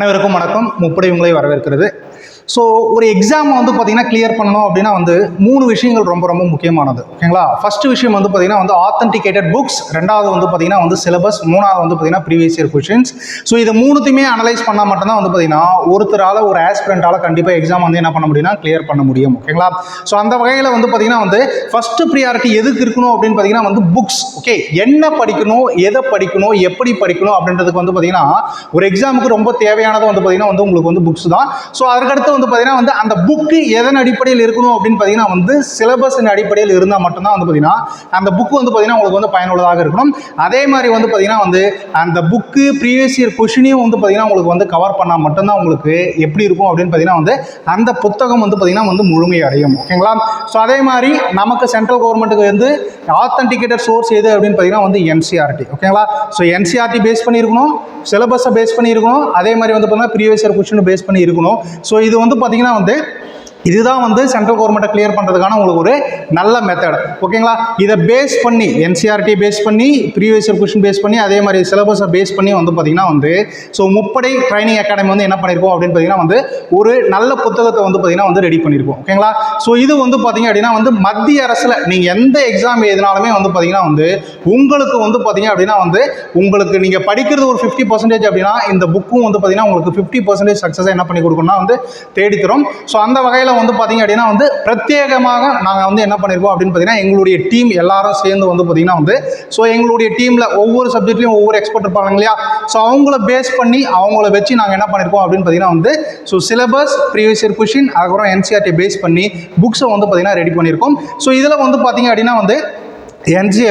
அனைவருக்கும் வணக்கம். முப்படை உங்களை வரவேற்கிறது. ஸோ ஒரு எக்ஸாம் வந்து பார்த்தீங்கன்னா கிளியர் பண்ணணும் அப்படின்னா வந்து மூணு விஷயங்கள் ரொம்ப ரொம்ப முக்கியமானது. ஓகேங்களா ஃபர்ஸ்ட் விஷயம் வந்து பார்த்தீங்கன்னா வந்து ஆத்தென்டிகேட்டட் புக்ஸ் ரெண்டாவது வந்து பார்த்தீங்கன்னா வந்து சிலபஸ் மூணாவது வந்து பார்த்தீங்கன்னா ப்ரீவியஸ் இயர் கொஷின்ஸ் ஸோ இது மூணுத்தையுமே அனலைஸ் பண்ணால் மட்டும்தான் வந்து பார்த்தீங்கன்னா ஒருத்தரால் ஒரு ஆஸ்பிரண்டால் கண்டிப்பாக எக்ஸாம் வந்து என்ன பண்ண முடியும்னா கிளியர் பண்ண முடியும். ஓகேங்களா ஸோ அந்த வகையில் வந்து பார்த்தீங்கன்னா வந்து ஃபர்ஸ்ட் ப்ரியாரிட்டி எதுக்கு இருக்கணும் அப்படின்னு பார்த்தீங்கன்னா வந்து புக்ஸ் ஓகே என்ன படிக்கணும் எதை படிக்கணும் எப்படி படிக்கணும் அப்படின்றதுக்கு வந்து பார்த்தீங்கன்னா ஒரு எக்ஸாமுக்கு ரொம்ப தேவையானது வந்து பார்த்தீங்கன்னா வந்து உங்களுக்கு வந்து புக்ஸ் தான். ஸோ அதற்கடுத்து வந்து பார்த்தீங்கன்னா வந்து அந்த புக்கு எதன் அடிப்படையில் இருக்கணும் அப்படின்னு பார்த்தீங்கன்னா வந்து சிலபஸின் அடிப்படையில் இருந்தால் மட்டும்தான் வந்து பார்த்தீங்கன்னா அந்த புக்கு வந்து பார்த்தீங்கன்னா உங்களுக்கு வந்து பயனுள்ளதாக இருக்கணும். அதே மாதிரி வந்து பார்த்தீங்கன்னா வந்து அந்த புக்கு ப்ரீவியஸ் இயர் கொஷினையும் வந்து பார்த்தீங்கன்னா உங்களுக்கு வந்து கவர் பண்ணால் மட்டும்தான் உங்களுக்கு எப்படி இருக்கும் அப்படின்னு பார்த்தீங்கன்னா வந்து அந்த புத்தகம் வந்து பார்த்தீங்கன்னா வந்து முழுமையடையும் ஓகேங்களா ஸோ அதே மாதிரி நமக்கு சென்ட்ரல் கவர்மெண்ட்டுக்கு வந்து ஆத்தன்டிகேட்டட் சோர்ஸ் எது அப்படின்னு பார்த்தீங்கன்னா வந்து என்சிஆர்டி ஓகேங்களா ஸோ என்சிஆர்டி பேஸ் பண்ணியிருக்கணும். சிலபஸை பேஸ் பண்ணியிருக்கணும். அதே மாதிரி வந்து பார்த்தீங்கன்னா ப்ரீவியஸ் இயர் கொஷின் பேஸ் பண்ணி இருக்கணும். ஸோ இது வந்து பார்த்தீங்கன்னா வந்து இதுதான் வந்து சென்ட்ரல் கவர்மெண்ட்டை கிளியர் பண்ணுறதுக்கான உங்களுக்கு ஒரு நல்ல மெத்தட் ஓகேங்களா இதை பேஸ் பண்ணி என்சிஆர்டி பேஸ் பண்ணி ப்ரீவியஸ் இயர் கொஷின் பேஸ் பண்ணி அதே மாதிரி சிலபஸை பேஸ் பண்ணி வந்து பார்த்தீங்கன்னா வந்து ஸோ முப்படை ட்ரைனிங் அகாடமி வந்து என்ன பண்ணியிருக்கோம் அப்படின்னு பார்த்தீங்கன்னா வந்து ஒரு நல்ல புத்தகத்தை வந்து பார்த்தீங்கன்னா வந்து ரெடி பண்ணியிருக்கோம் ஓகேங்களா ஸோ இது வந்து பார்த்தீங்க அப்படின்னா வந்து மத்திய அரசில் நீங்கள் எந்த எக்ஸாம் எழுதினாலுமே வந்து பார்த்தீங்கன்னா வந்து உங்களுக்கு வந்து பார்த்தீங்க அப்படின்னா வந்து உங்களுக்கு நீங்கள் படிக்கிறது ஒரு ஃபிஃப்டி பர்சன்டேஜ் அப்படின்னா இந்த புக்கும் வந்து பார்த்தீங்கன்னா உங்களுக்கு ஃபிஃப்டி பர்சன்டேஜ் சக்ஸஸாக என்ன பண்ணி கொடுக்கணும்னா வந்து தேடித்தரும் ஸோ அந்த வகையில் வந்து பார்த்தீங்க அப்படின்னா வந்து பிரத்யேகமாக நாங்கள் வந்து என்ன பண்ணியிருக்கோம் அப்படின்னு பார்த்தீங்கன்னா எங்களுடைய டீம் எல்லாரும் சேர்ந்து வந்து பார்த்தீங்கன்னா வந்து ஸோ எங்களுடைய டீமில் ஒவ்வொரு சப்ஜெக்ட்லையும் ஒவ்வொரு எக்ஸ்பர்ட் இருப்பாங்க இல்லையா? ஸோ அவங்கள பேஸ் பண்ணி அவங்கள வச்சு நாங்கள் என்ன பண்ணியிருக்கோம் அப்படின்னு பார்த்தீங்கன்னா வந்து so syllabus previous year question அதுக்கப்புறம் என்சிஆர்டி பேஸ் பண்ணி புக்ஸை வந்து பார்த்தீங்கன்னா ரெடி பண்ணியிருக்கோம் ஸோ இதில் வந்து பார்த்தீங்க அப்படின்னா வந்து என்சி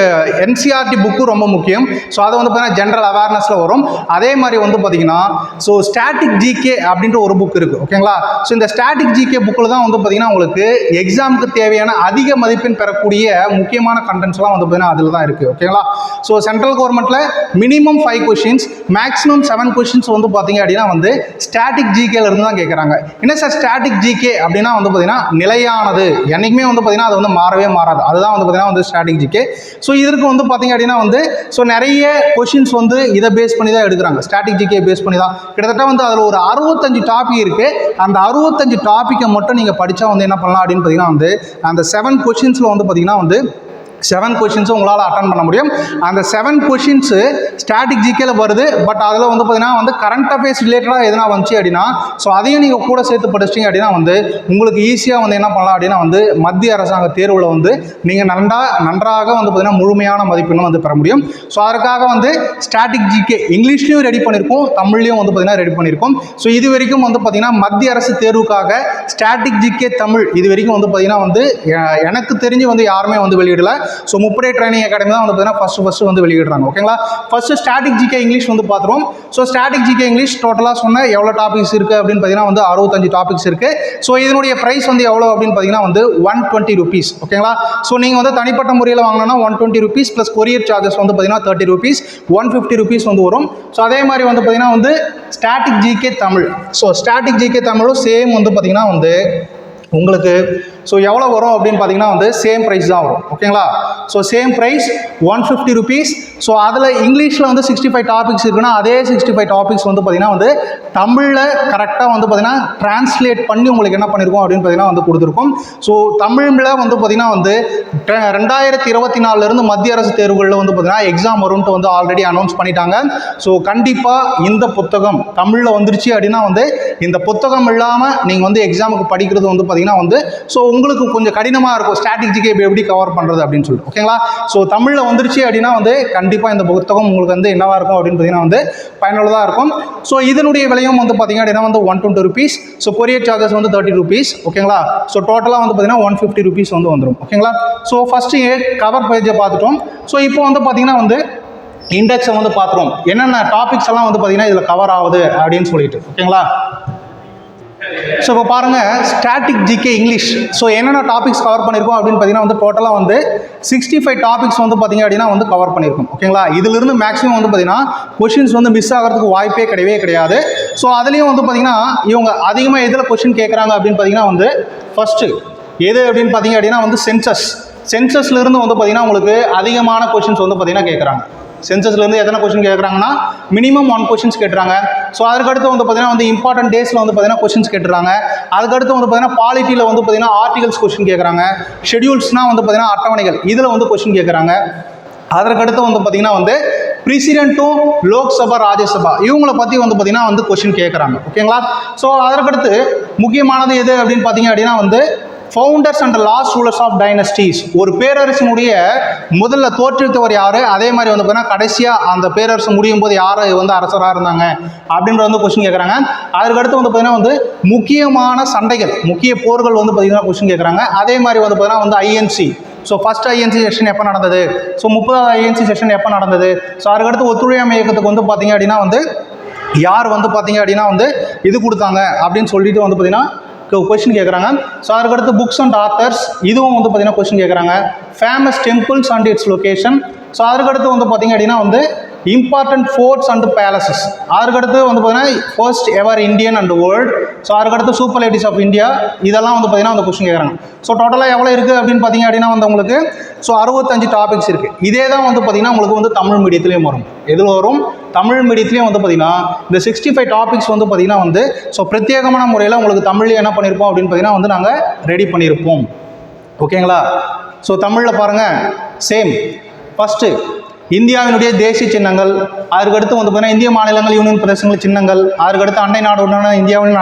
என்சிஆர்டி புக்கு ரொம்ப முக்கியம். ஸோ அது வந்து பார்த்தீங்கன்னா ஜென்ரல் அவேர்னஸில் வரும். அதே மாதிரி வந்து பார்த்தீங்கன்னா ஸோ ஸ்டாட்டிக் ஜிகே அப்படின்ற ஒரு புக் இருக்குது ஓகேங்களா ஸோ இந்த ஸ்டாட்டிக் ஜிகே புக்கில் தான் வந்து பார்த்தீங்கன்னா உங்களுக்கு எக்ஸாமுக்கு தேவையான அதிக மதிப்பெண் பெறக்கூடிய முக்கியமான கண்டென்ட்ஸ்லாம் வந்து பார்த்தீங்கன்னா அதில் தான் இருக்குது ஓகேங்களா ஸோ சென்ட்ரல் கவர்மெண்ட்டில் minimum five questions maximum seven questions வந்து பார்த்தீங்க அப்படின்னா வந்து ஸ்டாட்டிக் ஜிகேலேருந்து தான் கேட்குறாங்க என்ன சார் ஸ்டாட்டிக் ஜிகே அப்படின்னா வந்து பார்த்தீங்கன்னா நிலையானது. என்றைக்குமே வந்து பார்த்தீங்கன்னா அது வந்து மாறவே மாறாது. அதுதான் வந்து பார்த்தீங்கன்னா வந்து ஸ்டாட்டிக் ஜிகே ஸோ இதற்கு வந்து பார்த்தீங்க அப்படின்னா வந்து ஸோ நிறைய கொஷின்ஸ் வந்து இதை பேஸ் பண்ணி தான் எடுக்கிறாங்க. ஸ்டாட்டிக் ஜிகே பேஸ் பண்ணி தான். கிட்டத்தட்ட வந்து அதில் ஒரு அறுபத்தஞ்சு டாபிக் இருக்குது அந்த அறுபத்தஞ்சு டாப்பிக்கை மட்டும் நீங்கள் படித்தா வந்து என்ன பண்ணலாம் அப்படின்னு பார்த்தீங்கன்னா வந்து அந்த செவன் கொஷின்ஸில் வந்து பார்த்தீங்கன்னா வந்து செவன் கொஷின்ஸும் உங்களால் அட்டன் பண்ண முடியும். அந்த செவன் கொஷின்ஸு ஸ்டாட்டிக் ஜிகேல வருது. பட் அதில் வந்து பார்த்தீங்கன்னா வந்து கரண்ட் அஃபேர்ஸ் ரிலேட்டடாக எதனா வந்துச்சு அப்படின்னா ஸோ அதையும் நீங்கள் கூட சேர்த்து படிச்சிட்டிங்க அப்படின்னா வந்து உங்களுக்கு ஈஸியாக வந்து என்ன பண்ணலாம் அப்படின்னா வந்து மத்திய அரசாங்க தேர்வில் வந்து நீங்கள் நன்றா நன்றாக வந்து பார்த்தீங்கன்னா முழுமையான மதிப்பெண்ணும் வந்து பெற முடியும். ஸோ அதற்காக வந்து ஸ்டாட்டிக் ஜிகே இங்கிலீஷ்லையும் ரெடி பண்ணியிருக்கோம் தமிழ்லையும் வந்து பார்த்தீங்கன்னா ரெடி பண்ணியிருக்கோம் ஸோ இது வரைக்கும் வந்து பார்த்தீங்கன்னா மத்திய அரசு தேர்வுக்காக ஸ்டாட்டிக் ஜிகே தமிழ் இது வரைக்கும் வந்து பார்த்தீங்கன்னா வந்து எனக்கு தெரிஞ்சு வந்து யாருமே வந்து வெளியிடலை. ஸோ முப்படை ட்ரைனிங் அகாடமி தான் வந்து பார்த்தீங்கன்னா ஃபஸ்ட்டு ஃபஸ்ட்டு வந்து வெளியிடுறாங்க. ஓகேங்களா ஃபஸ்ட்டு ஸ்டாட்டிக் ஜிகே இங்கிலீஷ் வந்து பார்த்துருவோம். ஸோ ஸ்டாட்டிக் ஜிகே இங்கிலீஷ் டோட்டலாக சொன்ன எவ்வளோ டாபிக்ஸ் இருக்குது அப்படின்னு பார்த்தீங்கன்னா வந்து அறுபத்தஞ்சு டாபிக்ஸ் இருக்குது ஸோ இதனுடைய ப்ரைஸ் வந்து எவ்வளோ அப்படின்னு பார்த்தீங்கன்னா வந்து ஒன் டுவெண்ட்டி ருபீஸ் ஓகேங்களா ஸோ நீங்கள் வந்து தனிப்பட்ட முறையில் வாங்கினா one twenty rupees plus courier charges வந்து பார்த்தீங்கன்னா thirty rupees one fifty rupees வந்து வரும். ஸோ அதே மாதிரி வந்து பார்த்தீங்கன்னா வந்து static GK Tamil so static GK தமிழும் சேம் வந்து பார்த்தீங்கன்னா வந்து உங்களுக்கு. ஸோ எவ்வளோ வரும் அப்படின்னு பார்த்தீங்கன்னா வந்து சேம் ப்ரைஸ் தான் வரும். ஓகேங்களா so same price one fifty rupees so அதில் இங்கிலீஷில் வந்து சிக்ஸ்டி ஃபைவ் டாபிக்ஸ் இருக்குன்னா அதே சிக்ஸ்டி ஃபைவ் டாபிக்ஸ் வந்து பார்த்தீங்கன்னா வந்து தமிழில் கரெக்டாக வந்து பார்த்தீங்கன்னா டிரான்ஸ்லேட் பண்ணி உங்களுக்கு என்ன பண்ணியிருக்கோம் அப்படின்னு பார்த்தீங்கன்னா வந்து கொடுத்துருக்கோம். ஸோ தமிழில் வந்து பார்த்தீங்கன்னா வந்து ரெண்டாயிரத்தி இருபத்தி நாலுலேருந்து மத்திய அரசு தேர்வுகளில் வந்து பார்த்தீங்கன்னா எக்ஸாம் வரும்ட்டு வந்து ஆல்ரெடி அனௌன்ஸ் பண்ணிட்டாங்க. ஸோ கண்டிப்பாக இந்த புத்தகம் தமிழில் வந்துருச்சு அப்படின்னா வந்து இந்த புத்தகம் இல்லாமல் நீங்கள் வந்து எக்ஸாமுக்கு படிக்கிறது வந்து பார்த்தீங்கன்னா பார்த்தீங்கன்னா வந்து ஸோ உங்களுக்கு கொஞ்சம் கடினமாக இருக்கும் ஸ்ட்ராட்டஜிக்கே இப்போ எப்படி கவர் பண்ணுறது அப்படின்னு சொல்லிட்டு. ஓகேங்களா ஸோ தமிழில் வந்துருச்சு அப்படின்னா வந்து கண்டிப்பாக இந்த புத்தகம் உங்களுக்கு வந்து என்னவாக இருக்கும் அப்படின்னு பார்த்தீங்கன்னா வந்து பயனுள்ளதாக இருக்கும். ஸோ இதனுடைய விலையும் வந்து பார்த்தீங்க அப்படின்னா வந்து one twenty rupees so courier charges வந்து தேர்ட்டி ருபீஸ் ஓகேங்களா ஸோ டோட்டலாக வந்து பார்த்தீங்கன்னா ஒன் ஃபிஃப்டி ருபீஸ் வந்து வந்துடும் ஓகேங்களா ஸோ ஃபஸ்ட்டு கவர் பேஜை பார்த்துட்டோம். ஸோ இப்போ வந்து பார்த்தீங்கன்னா வந்து இண்டெக்ஸை வந்து பார்த்துருவோம். என்னென்ன டாபிக்ஸ் எல்லாம் வந்து பார்த்தீங்கன்னா இதில் கவர் ஆகுது அப்படின்னு சொல்லிட்டு. ஓகேங்களா ஸோ இப்போ பாருங்கள் ஸ்டாட்டிக் ஜிகே இங்கிலீஷ் ஸோ என்னென்ன டாபிக்ஸ் கவர் பண்ணியிருக்கோம் அப்படின்னு பார்த்தீங்கன்னா வந்து டோட்டலாக வந்து சிக்ஸ்டி ஃபைவ் டாபிக்ஸ் வந்து பார்த்தீங்க அப்படின்னா வந்து கவர் பண்ணியிருக்கோம் ஓகேங்களா இதிலிருந்து மேக்ஸிமம் வந்து பார்த்தீங்கன்னா கொஷின்ஸ் வந்து மிஸ் ஆகிறதுக்கு வாய்ப்பே கிடையவே கிடையாது. ஸோ அதுலேயும் வந்து பார்த்தீங்கன்னா இவங்க அதிகமாக எதில் கொஷின் கேட்குறாங்க அப்படின்னு பார்த்தீங்கன்னா வந்து ஃபஸ்ட்டு எது அப்படின்னு பார்த்தீங்க அப்படின்னா வந்து சென்சஸ் சென்சஸ்லேருந்து வந்து பார்த்தீங்கன்னா உங்களுக்கு அதிகமான கொஷின்ஸ் வந்து பார்த்தீங்கன்னா கேட்குறாங்க சென்சஸ்லேருந்து எத்தனை கொஷின் கேட்குறாங்கன்னா மினிமம் ஒன் கொஷின்ஸ் கேட்டுறாங்க ஸோ அதுக்கடுத்து வந்து பார்த்தீங்கன்னா வந்து இம்பார்ட்டன்ட் டேஸில் வந்து பார்த்தீங்கன்னா கொஸ்டின்ஸ் கேட்டுறாங்க. அதுக்கடுத்து வந்து பார்த்தீங்கன்னா பாலிட்டியில் வந்து பார்த்தீங்கன்னா ஆர்டிகல்ஸ் கொஸ்டின் கேட்குறாங்க ஷெடியூல்ஸ்னால் வந்து பார்த்தீங்கன்னா அட்டவணைகள். இதில் வந்து கொஸ்டின் கேட்குறாங்க அதற்கடுத்து வந்து பார்த்திங்கன்னா வந்து பிரசிடென்ட்டும் லோக்சபா ராஜ்யசபா இவங்கள பற்றி வந்து பார்த்தீங்கன்னா வந்து கொஷின் கேட்குறாங்க ஓகேங்களா ஸோ அதற்கடுத்து முக்கியமானது எது அப்படின்னு பார்த்தீங்க அப்படின்னா வந்து founders and last rulers of dynasties ஒரு பேரரசினுடைய முதல்ல தோற்றுவித்தவர் யார்? அதே மாதிரி வந்து பார்த்தீங்கன்னா கடைசியாக அந்த பேரரசு முடியும் போது யார் வந்து அரசராக இருந்தாங்க? அப்படின்ற வந்து கொஸ்டின் கேட்குறாங்க அதுக்கடுத்து வந்து பார்த்தீங்கன்னா வந்து முக்கியமான சண்டைகள் முக்கிய போர்கள் வந்து பார்த்தீங்கன்னா கொஸ்டின் கேட்குறாங்க அதே மாதிரி வந்து பார்த்தீங்கன்னா வந்து INC so first INC session எப்போ நடந்தது? ஸோ முப்பதாவது ஐஎன்சி செஷன் எப்போ நடந்தது? ஸோ அதுக்கடுத்து ஒத்துழையாமை இயக்கத்துக்கு வந்து பார்த்தீங்க அப்படின்னா வந்து யார் வந்து பார்த்தீங்க அப்படின்னா வந்து இது கொடுத்தாங்க அப்படின்னு சொல்லிட்டு வந்து பார்த்தீங்கன்னா கொஸ்டின் கேட்குறாங்க ஸோ அதுக்கடுத்து புக்ஸ் அண்ட் ஆத்தர்ஸ் இதுவும் வந்து பார்த்தீங்கன்னா கொஸ்டின் கேட்குறாங்க famous temples and its location so அதுக்கடுத்து வந்து பார்த்தீங்க அப்படின்னா வந்து இம்பார்ட்டன்ட் ஃபோர்ட்ஸ் அண்ட் பேலசஸ் அதுக்கடுத்து வந்து பார்த்தீங்கன்னா first ever Indian and world so அதுக்கடுத்து சூப்பர் லேடிஸ் ஆஃப் இந்தியா இதெல்லாம் வந்து பார்த்தீங்கன்னா அந்த கொஸ்டின் கேட்குறாங்க ஸோ டோட்டலாக எவ்வளோ இருக்குது அப்படின்னு பார்த்தீங்க அப்படின்னா வந்து உங்களுக்கு ஸோ அறுபத்தஞ்சு டாபிக்ஸ் இருக்குது இதே தான் வந்து பார்த்தீங்கன்னா உங்களுக்கு வந்து தமிழ் மீடியத்துலேயும் வரும். எதில் வரும்? தமிழ் மீடியத்துலேயும் வந்து பார்த்தீங்கன்னா இந்த சிக்ஸ்டி ஃபைவ் டாபிக்ஸ் வந்து பார்த்தீங்கன்னா வந்து ஸோ பிரத்யேகமான முறையில் உங்களுக்கு தமிழில் என்ன பண்ணியிருப்போம் அப்படின்னு பார்த்தீங்கன்னா வந்து நாங்கள் ரெடி பண்ணியிருப்போம் ஓகேங்களா ஸோ தமிழில் பாருங்கள் சேம் ஃபஸ்ட்டு இந்தியாவினுடைய தேசிய சின்னங்கள் அதுக்கடுத்து வந்து பார்த்தீங்கன்னா இந்திய மாநிலங்கள் யூனியன் பிரதேசங்கள் சின்னங்கள் அதுக்கடுத்து அண்டை நாடுடனான இந்தியாவின்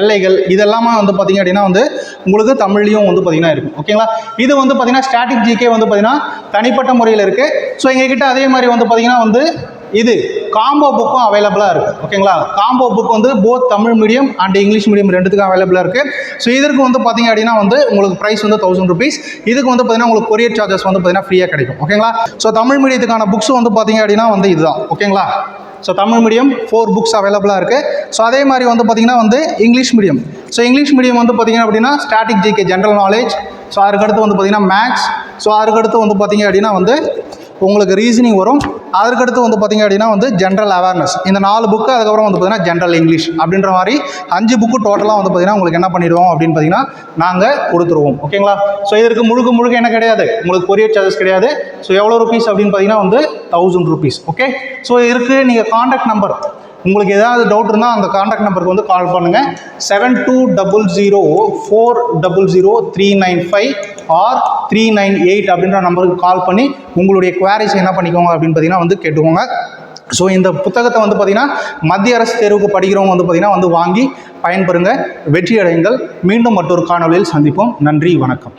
எல்லைகள் இதெல்லாமே வந்து பார்த்தீங்க அப்படின்னா வந்து உங்களுக்கு தமிழ்லையும் வந்து பார்த்தீங்கன்னா இருக்கும். ஓகேங்களா? இது வந்து பார்த்தீங்கன்னா ஸ்டாட்டிக் ஜிகே வந்து பார்த்தீங்கன்னா தனிப்பட்ட முறையில் இருக்குது ஸோ எங்ககிட்ட அதே மாதிரி வந்து பார்த்தீங்கன்னா வந்து இது காம்போ புக்கும் அவைலபிளாக இருக்குது ஓகேங்களா காம்போ புக் வந்து both Tamil medium and English medium ரெண்டுத்துக்கும் அவைலபிளாக இருக்குது ஸோ இதற்கு வந்து பார்த்தீங்க அப்படின்னா வந்து உங்களுக்கு ப்ரைஸ் வந்து தௌசண்ட் ருபீஸ் இதுக்கு வந்து பார்த்தீங்கன்னா உங்களுக்கு கொரியர் சார்ஜஸ் வந்து பார்த்தீங்கன்னா ஃப்ரீயாக கிடைக்கும். ஓகேங்களா ஸோ தமிழ் மீடியத்துக்கான புக்ஸ் வந்து பார்த்தீங்க அப்படின்னா வந்து இதுதான். ஓகேங்களா so Tamil medium four books அவைலபிளாக இருக்குது ஸோ அதே மாதிரி வந்து பார்த்தீங்கன்னா வந்து English medium so English medium வந்து பார்த்தீங்க அப்படின்னா static GK general knowledge so அதுக்கடுத்து வந்து பார்த்தீங்கன்னா மேக்ஸ் ஸோ அதுக்கடுத்து வந்து பார்த்தீங்க அப்படின்னா வந்து உங்களுக்கு ரீசனிங் வரும். அதற்கடுத்து வந்து பார்த்தீங்க அப்படின்னா வந்து ஜென்ரல் அவேர்னஸ் இந்த நாலு புக்கு அதுக்கப்புறம் வந்து பார்த்தீங்கன்னா ஜென்ரல் இங்கிலீஷ் அப்படின்ற மாதிரி அஞ்சு புக்கு டோட்டலாக வந்து பார்த்தீங்கன்னா உங்களுக்கு என்ன பண்ணிடுவோம் அப்படின்னு பார்த்தீங்கன்னா நாங்கள் கொடுத்துருவோம். ஓகேங்களா ஸோ இதற்கு முழுக்க முழுக்க என்ன கிடையாது? உங்களுக்கு கொரியர் சார்ஜஸ் கிடையாது. ஸோ எவ்வளோ ருபீஸ் அப்படின்னு பார்த்தீங்கன்னா வந்து தௌசண்ட் ருபீஸ் ஓகே ஸோ இதற்கு நீங்கள் காண்டாக்ட் நம்பர் உங்களுக்கு ஏதாவது டவுட் இருந்தால் அந்த காண்டாக்ட் நம்பருக்கு வந்து கால் பண்ணுங்கள் seven two double zero four double zero three nine five or three nine eight அப்படின்ற நம்பருக்கு கால் பண்ணி உங்களுடைய குவாரிஸ் என்ன பண்ணிக்கோங்க அப்படின்னு பார்த்தீங்கன்னா வந்து கேட்டுக்கோங்க. ஸோ இந்த புத்தகத்தை வந்து பார்த்தீங்கன்னா மத்திய அரசு தேர்வுக்கு படிக்கிறவங்க வந்து பார்த்தீங்கன்னா வந்து வாங்கி பயன்பெறுங்க. வெற்றி அடையுங்கள் மீண்டும் மற்றொரு காணொலியில் சந்திப்போம். நன்றி வணக்கம்.